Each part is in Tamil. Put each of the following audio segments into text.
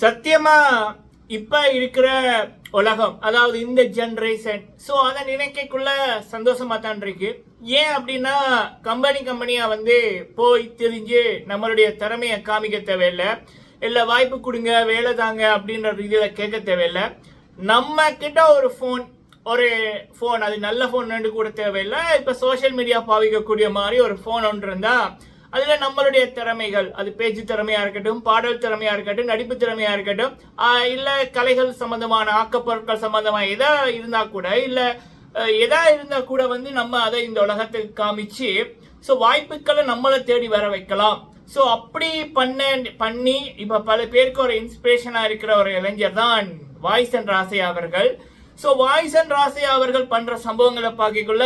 சத்தியமா இப்ப இருக்கிற உலகம் அதாவது இந்த ஜென்ரேஷன் ஸோ அதை நினைக்கக்குள்ள சந்தோஷமா தான் இருக்கு. ஏன் அப்படின்னா கம்பெனி கம்பெனியா வந்து போய் தெரிஞ்சு நம்மளுடைய திறமையை காமிக்க தேவையில்லை. இல்லை வாய்ப்பு கொடுங்க வேலை தாங்க அப்படின்ற ரீதியில் கேட்க தேவையில்லை. நம்ம கிட்ட ஒரு ஃபோன் ஒரு ஃபோன் அது நல்ல ஃபோன் ரெண்டு கூட தேவையில்லை. இப்போ சோஷியல் மீடியா பாவிக்கக்கூடிய மாதிரி ஒரு ஃபோன் ஒன்று இருந்தால் அதில் நம்மளுடைய திறமைகள். அது பேச்சு திறமையாக இருக்கட்டும் பாடல் திறமையாக இருக்கட்டும் நடிப்பு திறமையாக இருக்கட்டும் இல்லை கலைகள் சம்மந்தமான ஆக்கப்பொருட்கள் சம்மந்தமாக எதா இருந்தால் கூட இல்லை எதா இருந்தால் கூட வந்து நம்ம அதை இந்த உலகத்துக்கு காமிச்சு ஸோ வாய்ப்புகளை நம்மளை தேடி வர வைக்கலாம். ஸோ அப்படி பண்ண பண்ணி இப்போ பல பேருக்கு ஒரு இன்ஸ்பிரேஷனாக இருக்கிற ஒரு இளைஞர் தான் வாய்ஸ் அண்ட் ராசை அவர்கள் ஸோ வாய்ஸ் அண்ட் அவர்கள் பண்ற சம்பவங்களை பார்க்கக்குள்ள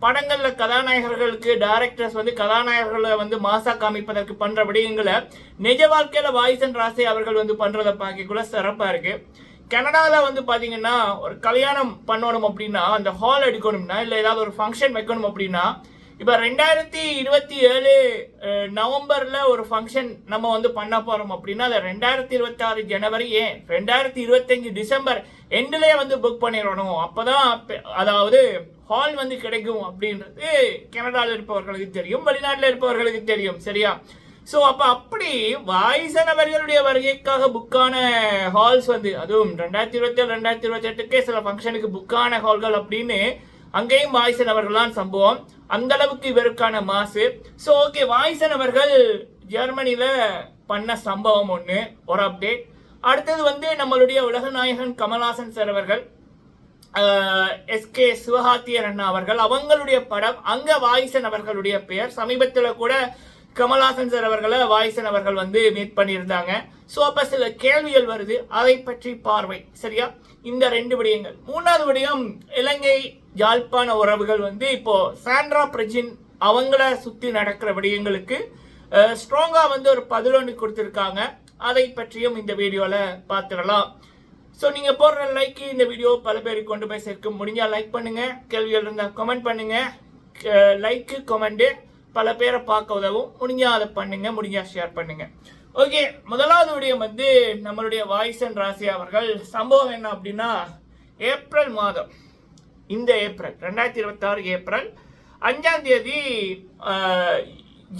படங்கள்ல கதாநாயகர்களுக்கு டைரக்டர்ஸ் வந்து கதாநாயகர்களை வந்து மாசா காமிப்பதற்கு பண்ற விடயங்களை நிஜ வாழ்க்கையில வாய்ஸ் அண்ட் அவர்கள் வந்து பண்றதை பார்க்கக்குள்ள சிறப்பா இருக்கு. கனடாவில் வந்து பார்த்தீங்கன்னா ஒரு கல்யாணம் பண்ணணும் அப்படின்னா அந்த ஹால் எடுக்கணும்னா இல்லை ஏதாவது ஒரு ஃபங்க்ஷன் வைக்கணும் அப்படின்னா இப்போ ரெண்டாயிரத்தி இருபத்தி ஏழு நவம்பரில் ஒரு ஃபங்க்ஷன் நம்ம வந்து பண்ண போகிறோம் அப்படின்னா அதை ரெண்டாயிரத்தி இருபத்தாறு ஜனவரி ஏன்? ரெண்டாயிரத்தி இருபத்தஞ்சி டிசம்பர் எண்ட்லேயே வந்து புக் பண்ணிடணும். அப்பதான் பெ- அதாவது ஹால் வந்து கிடைக்கும் அப்படின்றது கனடாவில் இருப்பவர்களுக்கு தெரியும் வெளிநாட்டில் இருப்பவர்களுக்கு தெரியும் சரியா? ஸோ அப்போ அப்படி வாய்ஸனவர்களுடைய வருகைக்காக புக்கான ஹால்ஸ் வந்து அதுவும் ரெண்டாயிரத்தி இருபத்தி ஏழு ரெண்டாயிரத்தி இருபத்தெட்டுக்கே சில ஃபங்க்ஷனுக்கு புக்கான ஹால்கள் அப்படின்னு அங்கேயும் வாய்ஸன் அவர்கள் சம்பவம். அந்த அளவுக்கு இவருக்கான மாசு. ஸோ ஓகே வாய்சன் அவர்கள் ஜெர்மனியில பண்ண சம்பவம் ஒன்று ஒரு அப்டேட் அடுத்தது வந்து நம்மளுடைய உலகநாயகன் கமல்ஹாசன் சார் அவர்கள் எஸ்கே சிவகார்த்தியர் அண்ணா அவர்கள் அவங்களுடைய படம் அங்க வாய்சன் அவர்களுடைய பெயர். சமீபத்தில் கூட கமல்ஹாசன் சார் அவர்களை வாய்சன் அவர்கள் வந்து மீட் பண்ணியிருந்தாங்க. ஸோ அப்போ சில கேள்விகள் வருது. அதை பற்றி பார்வை சரியா? இந்த ரெண்டு விடயங்கள். மூணாவது விடயம் இலங்கை யாழ்ப்பாண உறவுகள் வந்து இப்போ சாண்ட்ரா பிரஜின் அவங்கள சுற்றி நடக்கிற விடயங்களுக்கு ஸ்ட்ராங்காக வந்து ஒரு பதிலொன்று கொடுத்துருக்காங்க. அதை பற்றியும் இந்த வீடியோவில் பார்த்துடலாம். ஸோ நீங்கள் போடுற லைக்கு இந்த வீடியோ பல பேருக்கு கொண்டு போய் சேர்க்க முடிஞ்சால் லைக் பண்ணுங்கள் கேள்விகள் இருந்தால் கமெண்ட் பண்ணுங்கள் லைக்கு கமெண்ட்டு பல பேரை பார்க்க உதவும். முடிஞ்சால் அதை பண்ணுங்கள் முடிஞ்சால் ஷேர் பண்ணுங்கள் ஓகே முதலாவது விடயம் வந்து நம்மளுடைய வாய்ஸ் அண்ட் ராசி அவர்கள் சம்பவம் என்ன அப்படின்னா ஏப்ரல் மாதம். இந்த ஏப்ரல் ரெண்டாயிரத்தி இருபத்தாறு ஏப்ரல். அஞ்சாம் தேதி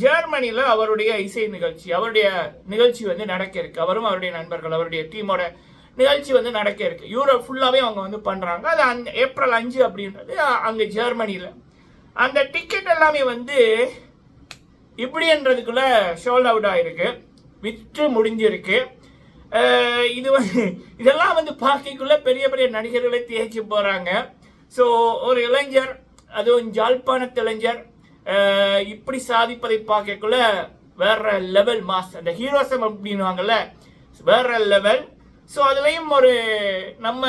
ஜெர்மனியில் அவருடைய இசை நிகழ்ச்சி அவருடைய நிகழ்ச்சி வந்து நடக்க இருக்கு. அவரும் அவருடைய நண்பர்கள் அவருடைய டீமோட நிகழ்ச்சி வந்து நடக்க இருக்கு. யூரோப் ஃபுல்லாகவே அவங்க வந்து பண்ணுறாங்க அது அந்த ஏப்ரல் அஞ்சு அப்படின்றது அங்கே ஜெர்மனியில் அந்த டிக்கெட் எல்லாமே வந்து இப்படின்றதுக்குள்ள ஷோல்ட் அவுட் ஆயிருக்கு. விற்று முடிஞ்சிருக்கு. இது வந்து இதெல்லாம் வந்து பார்க்கக்குள்ள பெரிய பெரிய நடிகர்களை தேய்ச்சி போகிறாங்க ஸோ ஒரு இளைஞர் அதுவும் ஜாழ்ப்பாணத்து இளைஞர் இப்படி சாதிப்பதை பார்க்கக்குள்ள வேற லெவல் மாஸ் அந்த ஹீரோசம் அப்படின்வாங்கல்ல வேற லெவல் ஸோ அதுலேயும் ஒரு நம்ம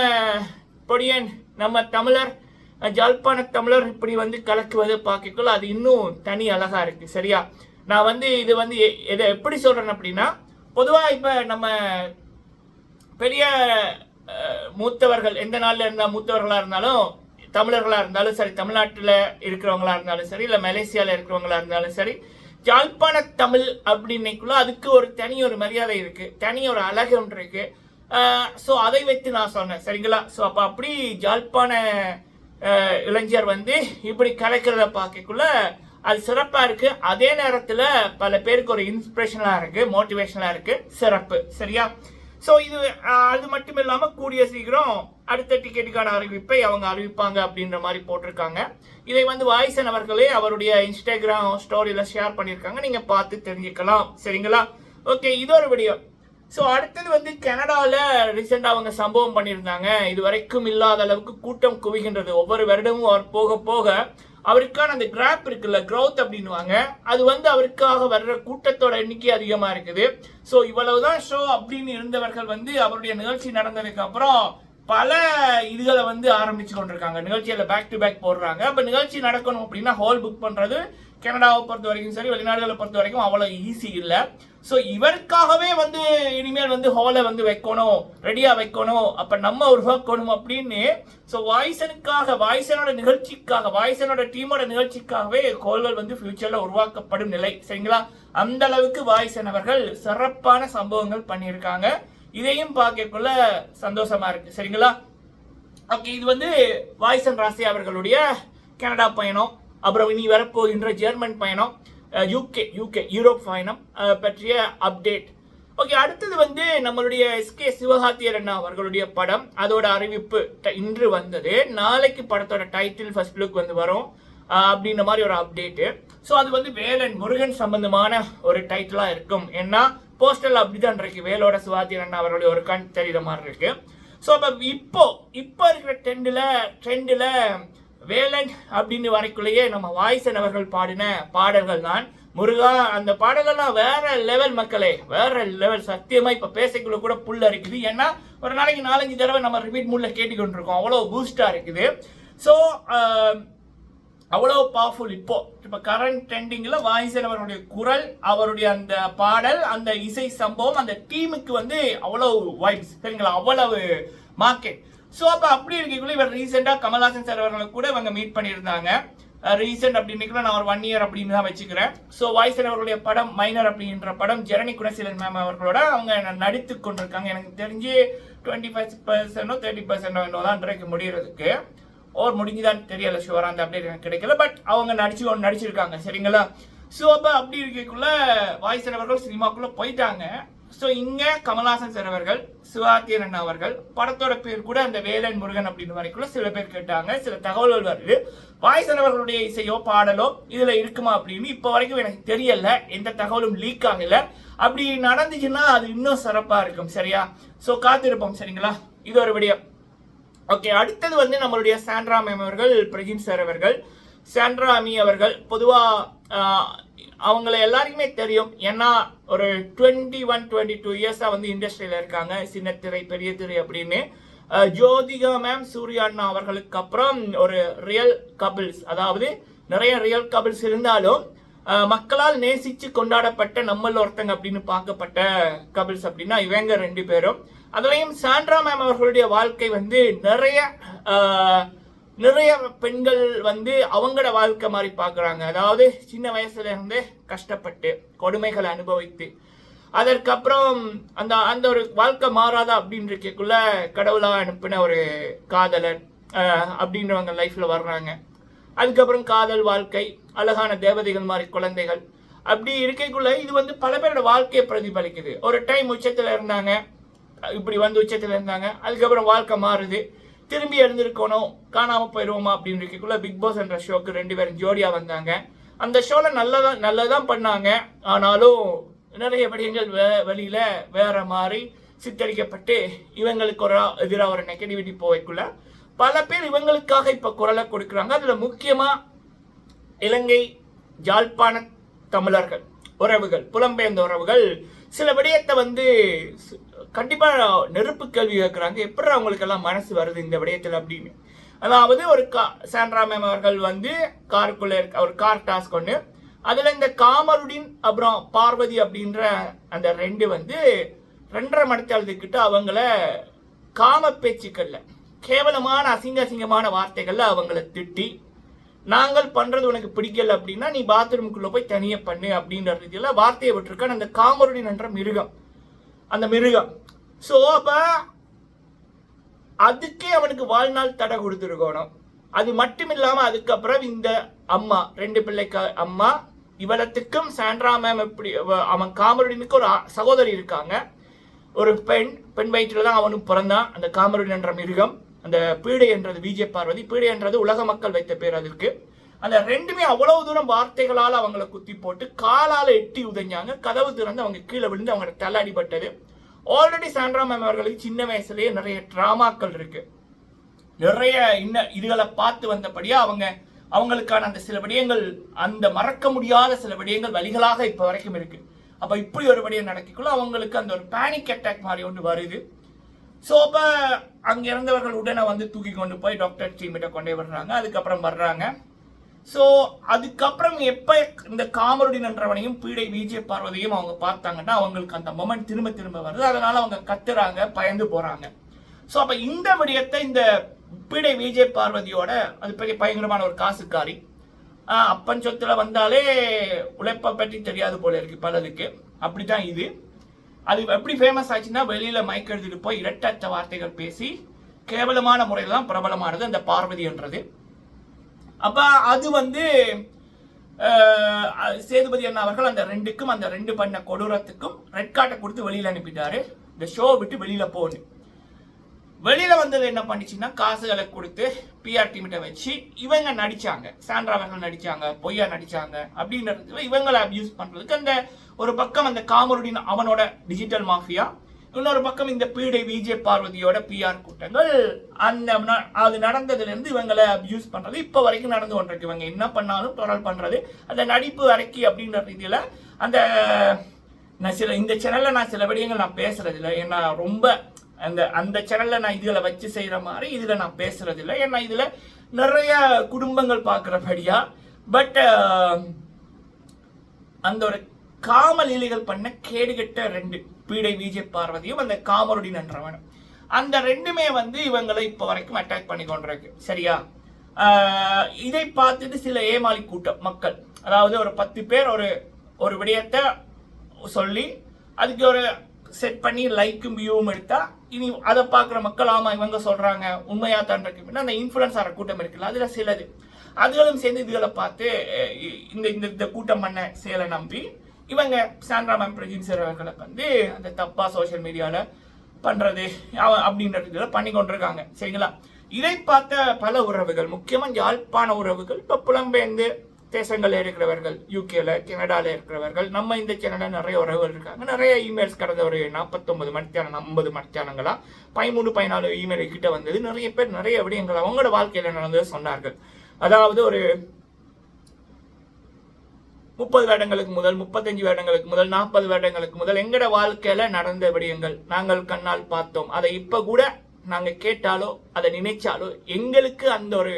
பொடியன் நம்ம தமிழர் ஜாழ்ப்பாண தமிழர் இப்படி வந்து கலக்குவதை பார்க்கக்குள்ள அது இன்னும் தனி அழகாக இருக்குது சரியா? நான் வந்து இது வந்து எ- இதை எப்படி சொல்கிறேன் அப்படின்னா பொதுவாக இப்போ நம்ம பெரிய மூத்தவர்கள் எந்த நாளில் இருந்தால் மூத்தவர்களாக இருந்தாலும் தமிழர்களாக இருந்தாலும் சரி தமிழ்நாட்டில் இருக்கிறவங்களா இருந்தாலும் சரி இல்லை மலேசியாவில் இருக்கிறவங்களா இருந்தாலும் சரி யாழ்ப்பாண தமிழ் அப்படின்னைக்குள்ள அதுக்கு ஒரு தனி ஒரு மரியாதை இருக்குது தனி ஒரு அழகு ஒன்று இருக்குது ஸோ அதை வைத்து நான் சொன்னேன். சரிங்களா? ஸோ அப்போ அப்படி யாழ்ப்பாண இளைஞர் வந்து இப்படி கலைக்கிறத பார்க்கக்குள்ள அது சிறப்பாக இருக்குது அதே நேரத்தில் பல பேருக்கு ஒரு இன்ஸ்பிரேஷனாக இருக்குது மோட்டிவேஷனாக இருக்குது சிறப்பு. சரியா? ஸோ இது அது மட்டும் இல்லாமல் கூடிய சீக்கிரம் அடுத்த டிக்கெட்டுக்கான அறிவிப்பை அவங்க அறிவிப்பாங்க அப்படின்ற மாதிரி போட்டிருக்காங்க. இதை வந்து வாய்ஸன் அவர்களே அவருடைய இன்ஸ்டாகிராம் ஸ்டோரியில் ஷேர் பண்ணியிருக்காங்க. நீங்கள் பார்த்து தெரிஞ்சுக்கலாம். சரிங்களா? ஓகே இது ஒரு வீடியோ ஸோ அடுத்தது வந்து கனடாவில் ரீசெண்டாக அவங்க சம்பவம் பண்ணியிருந்தாங்க. இது வரைக்கும் இல்லாத அளவுக்கு கூட்டம் குவிகின்றது. ஒவ்வொரு வருடமும் அவர் போக போக அவருக்கான அந்த கிராப் இருக்குல்ல க்ரௌத் அப்படின்னுவாங்க. அது வந்து அவருக்காக வர்ற கூட்டத்தோட எண்ணிக்கை அதிகமாக இருக்குது. ஸோ இவ்வளவுதான் ஷோ அப்படின்னு இருந்தவர்கள் வந்து அவருடைய நிகழ்ச்சி நடந்ததுக்கு அப்புறம் பல இதுகளை வந்து ஆரம்பிச்சு கொண்டிருக்காங்க. நிகழ்ச்சியில் பேக் டு பேக் போடுறாங்க. அப்போ நிகழ்ச்சி நடக்கணும் அப்படின்னா ஹால் புக் பண்ணுறது கனடாவை பொறுத்த வரைக்கும் சரி வெளிநாடுகளை பொறுத்த வரைக்கும் அவ்வளோ ஈஸி இல்லை. ஸோ இவருக்காகவே வந்து இனிமேல் வந்து ஹாலை வந்து வைக்கணும் ரெடியாக வைக்கணும். அப்போ நம்ம உருவாக்கணும் அப்படின்னு. ஸோ வாய்ஸனுக்காக வாய்ஸனோட நிகழ்ச்சிக்காக வாய்ஸனோட டீமோட நிகழ்ச்சிக்காகவே கோல்கள் வந்து ஃபியூச்சரில் உருவாக்கப்படும் நிலை. சரிங்களா? அந்த அளவுக்கு வாய்ஸன் அவர்கள் சிறப்பான சம்பவங்கள் பண்ணியிருக்காங்க. இதையும் பார்க்கக்குள்ள சந்தோஷமா இருக்கு. சரிங்களா? ஓகே இது வந்து வாய்சன் ராசி அவர்களுடைய கனடா பயணம். அப்புறம் இனி வரப்போகின்ற ஜெர்மன் பயணம் யூகே யூகே யூரோப் பயணம் பற்றிய அப்டேட் ஓகே அடுத்தது வந்து நம்மளுடைய எஸ்கே சிவகார்த்தியர் அண்ணா அவர்களுடைய படம் அதோட அறிவிப்பு இன்று வந்தது. நாளைக்கு படத்தோட டைட்டில் ஃபர்ஸ்ட் லுக் வந்து வரும். அப்படின்ற மாதிரி ஒரு அப்டேட்டு ஸோ அது வந்து வேலன் முருகன் சம்பந்தமான ஒரு டைட்டிலாக இருக்கும். ஏன்னா போஸ்டல் அப்படிதான் இருக்கு. வேலோட சிவாஜி அண்ணா அவர்களுடைய ஒரு கண் தெரியுற மாதிரி இருக்கு. ஸோ அப்போ இப்போ இப்போ இருக்கிற ட்ரெண்டில் ட்ரெண்டில் வேலன் அப்படின்னு வரைக்குள்ளேயே நம்ம வாய்ஸன் அவர்கள் பாடின பாடல்கள் தான். முருகா அந்த பாடல்கள்லாம் வேற லெவல் மக்களே வேற லெவல் சத்தியமா இப்ப பேசக்குள்ள கூட புல் இருக்குது ஏன்னா ஒரு நாளைக்கு நாலஞ்சு தடவை நம்ம ரிப்பீட் மூட்ல கேட்டுக்கொண்டிருக்கோம். அவ்வளோ பூஸ்டா இருக்குது. ஸோ அவ்வளோ பவர்ஃபுல் இப்போ. இப்போ கரண்ட் ட்ரெண்டிங்கில் வாய்ஸன் அவருடைய குரல் அவருடைய அந்த பாடல் அந்த இசை சம்பவம் அந்த டீமுக்கு வந்து அவ்வளோ வைப்ஸ் சரிங்களா? அவ்வளவு மார்க்கெட் ஸோ அப்போ அப்படி இருக்கக்குள்ள இவர் ரீசெண்டாக கமல்ஹாசன் சார் அவர்களை கூட இவங்க மீட் பண்ணியிருந்தாங்க. ரீசெண்ட் அப்படின்னு நான் ஒரு ஒன் இயர் அப்படின்னு தான் வச்சுக்கிறேன். ஸோ வாய்ஸர் அவர்களுடைய படம் மைனர் அப்படின்ற படம் ஜெரணி குணசீலன் மேம் அவர்களோட அவங்க நடித்து கொண்டிருக்காங்க. எனக்கு தெரிஞ்சு டுவெண்ட்டி ஃபைவ் பர்சன்டோ தேர்ட்டி பர்சன்டோ தான் இன்றைக்கு முடியறதுக்கு. ஓர் முடிஞ்சுதான் தெரியல ஷுவராக அந்த அப்டேட் எனக்கு கிடைக்கல பட் அவங்க நடிச்சு ஒன்று நடிச்சிருக்காங்க சரிங்களா? ஸோ அப்போ அப்படி இருக்கக்குள்ள வாய்ஸ் அவர்கள் சினிமாக்குள்ளே போயிட்டாங்க. ஸோ இங்கே கமல்ஹாசன் சார் அவர்கள் சிவாத்தியன் அண்ணா அவர்கள் படத்தோட பேர் கூட அந்த வேலன் முருகன் அப்படின்னு வரைக்குள்ள சில பேர் கேட்டாங்க சில தகவல்கள் வருது. வாய்ஸ் அவர்களுடைய இசையோ பாடலோ இதில் இருக்குமா அப்படின்னு இப்போ வரைக்கும் எனக்கு தெரியல எந்த தகவலும் லீக் ஆகல. அப்படி நடந்துச்சுன்னா அது இன்னும் சிறப்பாக இருக்கும் சரியா? ஸோ காத்திருப்போம் சரிங்களா? இது ஒரு விடயம். ஓகே அடுத்தது வந்து நம்மளுடைய சாண்ட்ரா மேம் அவர்கள் பிரஜின் சார் அவர்கள். சாண்ட்ரா அமி அவர்கள் பொதுவாக அவங்கள எல்லாருக்குமே தெரியும். ஏன்னா ஒரு டுவெண்ட்டி ஒன் டுவெண்ட்டி டூ இயர்ஸாக வந்து இண்டஸ்ட்ரியில் இருக்காங்க. சின்ன திரை பெரிய திரை அப்படின்னு ஜோதிகா மேம் சூர்யாண்ணா அவர்களுக்கு அப்புறம் ஒரு ரியல் கபிள்ஸ் அதாவது நிறைய ரியல் கபிள்ஸ் இருந்தாலும் மக்களால் நேசிச்சு கொண்டாடப்பட்ட நம்மள ஒருத்தங்க அப்படின்னு பார்க்கப்பட்ட கபிள்ஸ் அப்படின்னா இவங்க ரெண்டு பேரும். அதுலயும் சாண்ட்ரா மேம் அவர்களுடைய வாழ்க்கை வந்து நிறைய நிறைய பெண்கள் வந்து அவங்களோட வாழ்க்கை மாதிரி பார்க்குறாங்க. அதாவது சின்ன வயசுல இருந்து கஷ்டப்பட்டு கொடுமைகளை அனுபவித்து அதற்கப்புறம் அந்த அந்த ஒரு வாழ்க்கை மாறாதா அப்படின்றதுக்குள்ளே கடவுளாக அனுப்பின ஒரு காதலர் அப்படின்றவங்க லைஃப்ல வர்றாங்க. அதுக்கப்புறம் காதல் வாழ்க்கை அழகான தேவதைகள் மாதிரி குழந்தைகள். அப்படி இருக்கைக்குள்ள இது வந்து பல பேரோட வாழ்க்கையை பிரதிபலிக்குது. ஒரு டைம் உச்சத்தில் இருந்தாங்க இப்படி வந்து உச்சத்தில் இருந்தாங்க அதுக்கப்புறம் வாழ்க்கை மாறுது. திரும்பி எழுந்திருக்கணும் காணாமல் போயிடுவோமா அப்படின்னு இருக்கக்குள்ள பிக் பாஸ் என்ற ஷோக்கு ரெண்டு பேரும் ஜோடியாக வந்தாங்க. அந்த ஷோவில் நல்லதா நல்லதான் பண்ணாங்க. ஆனாலும் நிறைய விடயங்கள் வே வழியில் வேற மாதிரி சித்தரிக்கப்பட்டு இவங்களுக்கு ஒரு எதிராக ஒரு நெகட்டிவிட்டி போவைக்குள்ள பல பேர் இவங்களுக்காக இப்போ குரலை கொடுக்குறாங்க. அதில் முக்கியமாக இலங்கை ஜாழ்ப்பாண தமிழர்கள் உறவுகள் புலம்பெயர்ந்த உறவுகள் சில விடயத்தை வந்து கண்டிப்பாக நெருப்பு கேள்வி கேட்குறாங்க. எப்படி அவங்களுக்கு எல்லாம் மனசு வருது இந்த விடயத்தில் அப்படின்னு? அதாவது ஒரு கா சாண்ட்ரா மேம் அவர்கள் வந்து காருக்குள்ளே இருக்க ஒரு கார் டாஸ்க் ஒன்று அதில் இந்த காமருடின் அப்புறம் பார்வதி அப்படின்ற அந்த ரெண்டு வந்து ரெண்டரை மணித்தாளத்துக்கிட்ட அவங்கள காம பேச்சுக்களில் கேவலமான அசிங்க அசிங்கமான வார்த்தைகளில் அவங்கள திட்டி நாங்கள் பண்றது உனக்கு பிடிக்கல அப்படின்னா நீ பாத்ரூமுக்குள்ள போய் தனியாக பண்ணு அப்படின்ற ரீதியில வார்த்தையை விட்டுருக்கான் அந்த காமருடன் என்ற மிருகம். அந்த மிருகம். ஸோ அப்ப அதுக்கே அவனுக்கு வாழ்நாள் தடை கொடுத்துருக்கணும். அது மட்டும் இல்லாம அதுக்கப்புறம் இந்த அம்மா ரெண்டு பிள்ளைக்கு அம்மா இவளத்துக்கும் சாண்ட்ரா மேம் எப்படி அவன் காமருடனுக்கு ஒரு சகோதரி இருக்காங்க. ஒரு பெண் பெண் வயிற்றில் தான் அவனும் பிறந்தான். அந்த காமருடன் என்ற மிருகம். அந்த பீடை என்றது விஜே பார்வதி பீடை என்றது உலக மக்கள் வைத்த பேர் அதற்கு அந்த ரெண்டுமே அவ்வளவு தூரம் வார்த்தைகளால் அவங்கள குத்தி போட்டு காலால் எட்டி உதைஞ்சாங்க. கதவு திறந்து அவங்க கீழே விழுந்து அவங்க தலை அடிபட்டது. ஆல்ரெடி சாண்ட்ரா மேம் அவர்களுக்கு சின்ன வயசுலேயே நிறைய டிராமாக்கள் இருக்கு. நிறைய இன்ன இதுகளை பார்த்து வந்தபடியா அவங்க அவங்களுக்கான அந்த சில விடயங்கள் அந்த மறக்க முடியாத சில விடயங்கள் வழிகளாக இப்போ வரைக்கும் இருக்கு. அப்போ இப்படி ஒரு விடயம் நடக்கிக்குள்ள அவங்களுக்கு அந்த ஒரு பேனிக் அட்டாக் மாதிரி ஒன்று வருது. ஸோ அப்போ அங்கே இருந்தவர்கள் உடனே வந்து தூக்கி கொண்டு போய் டாக்டர் டீமிட்ட கொண்டே வர்றாங்க. அதுக்கப்புறம் வர்றாங்க. ஸோ அதுக்கப்புறம் எப்போ இந்த காமருடின் என்றவனையும் பீடை விஜய பார்வதியும் அவங்க பார்த்தாங்கன்னா அவங்களுக்கு அந்த மொமெண்ட் திரும்ப திரும்ப வருது. அதனால அவங்க கத்துறாங்க பயந்து போறாங்க. ஸோ அப்போ இந்த விடயத்தை இந்த பீடை விஜய பார்வதியோட அது பெரிய பயங்கரமான ஒரு காசுக்காரி அப்பன் சொத்துல வந்தாலே உழைப்பை பற்றி தெரியாது போல இருக்கு பலருக்கு. அப்படித்தான் இது. அது எப்படி ஃபேமஸ் ஆச்சுன்னா வெளியில மைக் எடுத்துட்டு போய் இரட்டத்த வார்த்தைகள் பேசி கேவலமான முறையில் தான் பிரபலமானது அந்த பார்வதின்றது அப்ப அது வந்து சேதுபதி அண்ணா அவர்கள் அந்த ரெண்டுக்கும் அந்த ரெண்டு பண்ண கொடூரத்துக்கும் ரெட் கார்டை கொடுத்து வெளியில் அனுப்பிட்டாரு. இந்த ஷோ விட்டு வெளியில போகணும் வெளியில வந்தது என்ன பண்ணிச்சுன்னா காசுகளை கொடுத்து பிஆர் டீமிட்ட வச்சு இவங்க நடிச்சாங்க. சாண்ட்ரா அவர்கள் நடிச்சாங்க பொய்யா நடிச்சாங்க அப்படின்றது இவங்களை அப்யூஸ் பண்றதுக்கு அந்த ஒரு பக்கம் அந்த காமருடின் அவனோட டிஜிட்டல் மாஃபியா இன்னொரு பக்கம் இந்த பீடை விஜய் பார்வதியோட பிஆர் கூட்டங்கள் அந்த அது நடந்ததுலேருந்து இவங்களை அப்யூஸ் பண்றது. இப்போ வரைக்கும் நடந்து கொண்டிருக்கு. இவங்க என்ன பண்ணாலும் தொடர் பண்றது. அந்த நடிப்பு அரைக்கி அப்படின்ற ரீதியில அந்த நான் சில இந்த சேனலில் நான் சில விடயங்கள் நான் பேசுகிறதில்ல ஏன்னா ரொம்ப அந்த அந்த சேனலில் நான் இதில் வச்சு செய்கிற மாதிரி இதில் நான் பேசுகிறதில்ல ஏன்னா இதில் நிறைய குடும்பங்கள் பார்க்குறபடியா பட் அந்த ஒரு காம லீலைகள் பண்ண கேடுகெட்ட ரெண்டு பீடை விஜய் பார்வதியும் அந்த காமருடி நன்றவனும் அந்த ரெண்டுமே வந்து இவங்களை இப்போ வரைக்கும் அட்டாக் பண்ணி கொண்டிருக்கு. சரியா? இதை பார்த்துட்டு சில ஏமாளி கூட்டம் மக்கள். அதாவது ஒரு பத்து பேர் ஒரு ஒரு விடயத்தை சொல்லி அதுக்கு ஒரு செட் பண்ணி லைக்கும் வியூவும் எடுத்தால் இனி அதை பார்க்குற மக்கள் ஆமாம் இவங்க சொல்கிறாங்க உண்மையாக தான் இருக்கு. அந்த இன்ஃபுளுன்ஸ் ஆகிற கூட்டம் இருக்குல்ல அதில் சிலது. அதுகளும் சேர்ந்து இதுகளை பார்த்து இந்த இந்த இந்த கூட்டம் பண்ண செயலை நம்பி இவங்க சாண்ட்ரா மேம் பிரஜின்சர் அவர்களை வந்து அந்த தப்பாக சோஷியல் மீடியாவில் பண்ணுறது அப்படின்ற அப்படின்றது இதெல்லாம் பண்ணி கொண்டிருக்காங்க. சரிங்களா? இதை பார்த்த பல உறவுகள் முக்கியமாக யாழ்ப்பாண உறவுகள் இப்போ புலம்பெயர்ந்து தேசங்களில் இருக்கிறவர்கள் யூகேல கனடாவில் இருக்கிறவர்கள் நம்ம இந்த சேனல்ல நிறைய உறவுகள் இருக்காங்க. நிறைய இமெயில்ஸ் கடந்த ஒரு நாற்பத்தொன்பது மணித்தியானம் ஐம்பது மணித்தியானங்களா பதிமூணு பதினாலு இமெயில் கிட்ட வந்தது. நிறைய பேர் நிறைய விடயங்கள் அவங்களோட வாழ்க்கையில் நடந்தது சொன்னார்கள். அதாவது ஒரு முப்பது வருடங்களுக்கு முதல் முப்பத்தஞ்சு வருடங்களுக்கு முதல் நாற்பது வருடங்களுக்கு முதல் எங்கட வாழ்க்கையில நடந்த விடயங்கள் நாங்கள் கண்ணால் பார்த்தோம். அதை இப்ப கூட நாங்க கேட்டாலோ அதை நினைச்சாலோ எங்களுக்கு அந்த ஒரு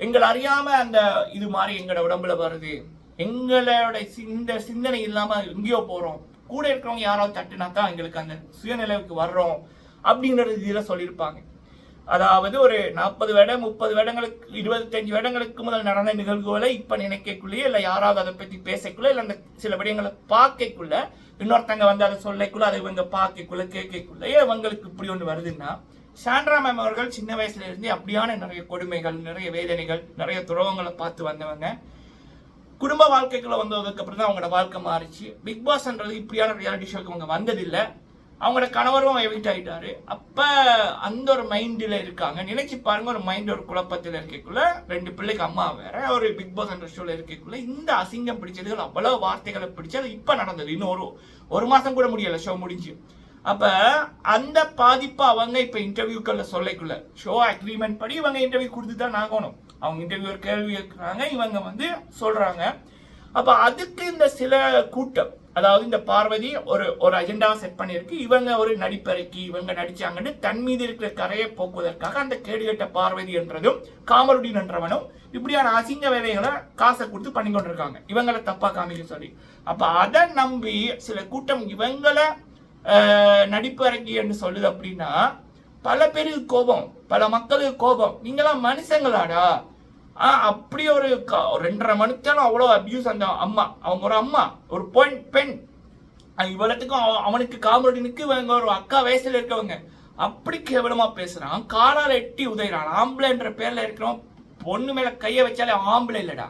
எங்களை அறியாம அந்த இது மாதிரி எங்களோட உடம்புல வருது. எங்களோட சி- இந்த சிந்தனை இல்லாம எங்கேயோ போறோம். கூட இருக்கிறவங்க யாராவது தட்டுனா தான் எங்களுக்கு அந்த சுயநிலைவுக்கு வர்றோம் அப்படிங்கிறது இதில் சொல்லியிருப்பாங்க. அதாவது ஒரு நாற்பது வருடம் முப்பது வருடங்களுக்கு இருபத்தஞ்சு வருடங்களுக்கு முதல் நடந்த நிகழ்வுகளை இப்போ நினைக்கக்குள்ளேயே இல்லை யாராவது அதை பற்றி பேசக்குள்ள இல்லை அந்த சில விடயங்களை பார்க்கக்குள்ள இன்னொருத்தங்க வந்து அதை சொல்லக்குள்ள அதை இவங்க பார்க்கக்குள்ள கேட்கக்குள்ளேயே அவங்களுக்கு இப்படி ஒன்று வருதுன்னா சாண்ட்ரா மேம் அவர்கள் சின்ன வயசிலருந்தே அப்படியான நிறைய கொடுமைகள் நிறைய வேதனைகள் நிறைய துரோகங்களை பார்த்து வந்தவங்க. குடும்ப வாழ்க்கைக்குள்ள வந்ததுக்கு அப்புறம் தான் அவங்களோட வாழ்க்கை மாறிச்சு. பிக் பாஸ்ன்றது இப்படியான ரியாலிட்டி ஷோக்கு அவங்க வந்ததில்லை. அவங்களோட கணவரும் எவிட் ஆகிட்டாரு அப்போ அந்த ஒரு மைண்டில் இருக்காங்க. நினைச்சு பாருங்க ஒரு மைண்ட் ஒரு குழப்பத்தில் இருக்கக்குள்ள ரெண்டு பிள்ளைக்கு அம்மா வேற ஒரு பிக் பாஸ் என்ற ஷோவில் இருக்கக்குள்ள இந்த அசிங்கம் பிடிச்சதுகள் அவ்வளோ வார்த்தைகளை பிடிச்சது இப்போ நடந்தது. இன்னும் ஒரு ஒரு மாதம் கூட முடியலை ஷோ முடிஞ்சு. அப்ப அந்த பாதிப்பு அவங்க இப்ப இன்டர்வியூக்கள்ல சொல்லக்குள்ள. ஷோ அக்ரிமெண்ட் படி இவங்க இன்டர்வியூ கொடுத்து தான் ஆகணும் அவங்க இன்டர்வியூ கேள்வி இருக்கிறாங்க இவங்க வந்து சொல்றாங்க. அப்ப அதுக்கு இந்த சில கூட்டம் அதாவது இந்த பார்வதி ஒரு ஒரு அஜெண்டா செட் பண்ணியிருக்கு. இவங்க ஒரு நடிப்பறைக்கு இவங்க நடிச்சாங்கன்னு தன் மீது இருக்கிற கரையை போக்குவதற்காக அந்த கேடுகட்ட பார்வதி என்றதும் காமருடின் என்றவனும் இப்படியான அசிங்க வேலைகளை காசை கொடுத்து பண்ணி கொண்டிருக்காங்க இவங்களை தப்பா காமிக்க சொல்லி. அப்ப அதை நம்பி சில கூட்டம் இவங்களை ஆஹ், என்று சொல்லுது அப்படின்னா பல பேருக்கு கோபம் பல மக்களுக்கு கோபம். நீங்களாம் மனுஷங்களாடா? ஆ அப்படி ஒரு க- ரெண்டரை மணித்தாலும் அவ்வளோ அபியூஸ் அந்த அம்மா. அவங்க ஒரு அம்மா ஒரு பெண். பெண் இவ்வளோத்துக்கும் இவ்வளத்துக்கும் அவனுக்கு காமெடினுக்கு இவங்க ஒரு அக்கா வயசுல இருக்கவங்க. அப்படி கேவலமா பேசுறான் காலால எட்டி உதைறான். ஆம்பளைன்ற பேர்ல இருக்கிறவன் பொண்ணு மேல கைய வச்சாலே ஆம்பளை இல்லடா.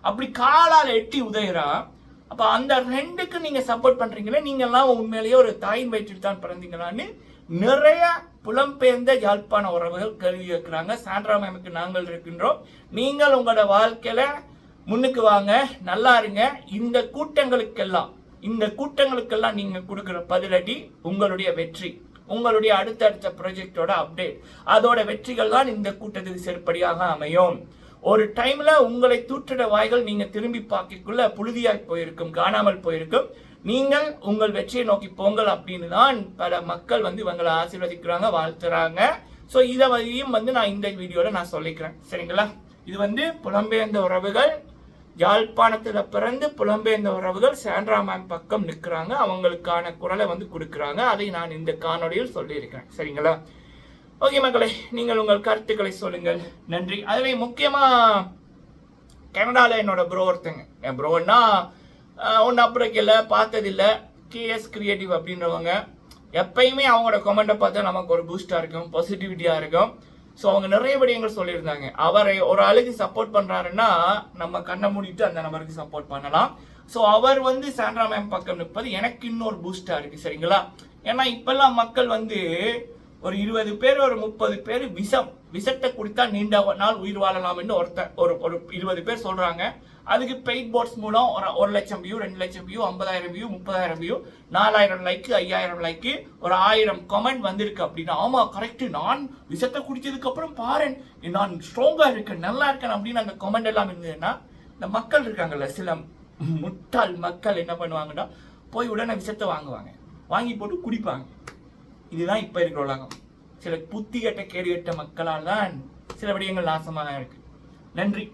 அப்படி காலால எட்டி உதைறான். அப்போ அந்த ரெண்டுக்கு நீங்கள் சப்போர்ட் பண்ணுறீங்களே நீங்கள்லாம் உண்மையிலேயே ஒரு தாயின் வயிற்றில் தான் பிறந்தீங்களான்னு நிறைய புலம்பெயர்ந்த யாழ்ப்பாண உறவுகள் கேள்வி இருக்கிறாங்க சாண்ட்ரா மேமுக்கு நாங்கள் இருக்கின்றோம். நீங்கள் உங்களோட வாழ்க்கையில் முன்னுக்கு வாங்க நல்லா இருங்க. இந்த கூட்டங்களுக்கெல்லாம் இந்த கூட்டங்களுக்கெல்லாம் நீங்கள் கொடுக்குற பதிலடி உங்களுடைய வெற்றி. உங்களுடைய அடுத்தடுத்த ப்ரொஜெக்டோட அப்டேட் அதோட வெற்றிகள் தான் இந்த கூட்டத்துக்கு செருப்படியாக அமையும். ஒரு டைம்ல உங்களை தூற்றிட வாய்கள் நீங்க திரும்பி பார்க்கக்குள்ள புழுதியாய் போயிருக்கும் காணாமல் போயிருக்கும். நீங்கள் உங்கள் வெற்றியை நோக்கி போங்கள் அப்படின்னு தான் பல மக்கள் வந்து இவங்களை ஆசீர்வதிக்கிறாங்க வாழ்த்துறாங்க. ஸோ இதை வரையும் வந்து நான் இந்த வீடியோவில் நான் சொல்லிக்கிறேன். சரிங்களா? இது வந்து புலம்பெயர்ந்த உறவுகள் யாழ்ப்பாணத்தில் பிறந்து புலம்பெயர்ந்த உறவுகள் சாண்ட்ராமன் பக்கம் நிற்கிறாங்க அவங்களுக்கான குரலை வந்து கொடுக்குறாங்க. அதை நான் இந்த காணொலியில் சொல்லியிருக்கிறேன். சரிங்களா? ஓகே மக்களே நீங்கள் உங்கள் கருத்துக்களை சொல்லுங்கள். நன்றி. அதுவே முக்கியமாக கனடாவில் என்னோட ப்ரோ ஒருத்தங்க. என் ப்ரோன்னா ஒன்று அப்புறம் இல்லை பார்த்ததில்ல. கேஎஸ் கிரியேட்டிவ் அப்படின்றவங்க. எப்பயுமே அவங்களோட கமெண்ட்டை பார்த்தா நமக்கு ஒரு பூஸ்டாக இருக்கும் பாசிட்டிவிட்டியாக இருக்கும். ஸோ அவங்க நிறைய விடயங்கள் சொல்லியிருந்தாங்க. அவரை ஒரு ஆளுக்கு சப்போர்ட் பண்ணுறாருன்னா நம்ம கண்ணை மூடிட்டு அந்த நபருக்கு சப்போர்ட் பண்ணலாம். ஸோ அவர் வந்து சாண்ட்ரா மேம் பக்கம் நிற்பது எனக்கு இன்னொரு பூஸ்டாக இருக்குது சரிங்களா? ஏன்னா இப்போல்லாம் மக்கள் வந்து ஒரு இருபது பேர் ஒரு முப்பது பேர் விஷம் விஷத்தை குடித்தா நீண்ட நாள் உயிர் வாழலாம்னு ஒருத்தர் ஒரு ஒரு இருபது பேர் சொல்றாங்க. அதுக்கு பெயிட் போர்ட்ஸ் மூலம் ஒரு ஒரு லட்சம் வியூ ரெண்டு லட்சம் வியூ ஐம்பதாயிரம் வியூ முப்பதாயிரம் வியூ நாலாயிரம் லைக்கு ஐயாயிரம் லைக்கு ஒரு ஆயிரம் கமெண்ட் வந்திருக்கு அப்படின்னா ஆமா கரெக்டு நான் விஷத்தை குடிச்சதுக்கு அப்புறம் பாருன். நான் ஸ்ட்ராங்கா இருக்கேன் நல்லா இருக்கேன் அப்படின்னு அந்த கமெண்ட் எல்லாம் இருந்ததுன்னா இந்த மக்கள் இருக்காங்கல்ல சில முட்டாள் மக்கள் என்ன பண்ணுவாங்கன்னா போய் உடனே விஷத்தை வாங்குவாங்க. வாங்கி போட்டு குடிப்பாங்க. இதுதான் இப்போ இருக்கிற உலகம். சில புத்தி கட்ட கேடு கட்ட மக்களால் தான் சில விடயங்கள் நாசமாக இருக்கு. நன்றி.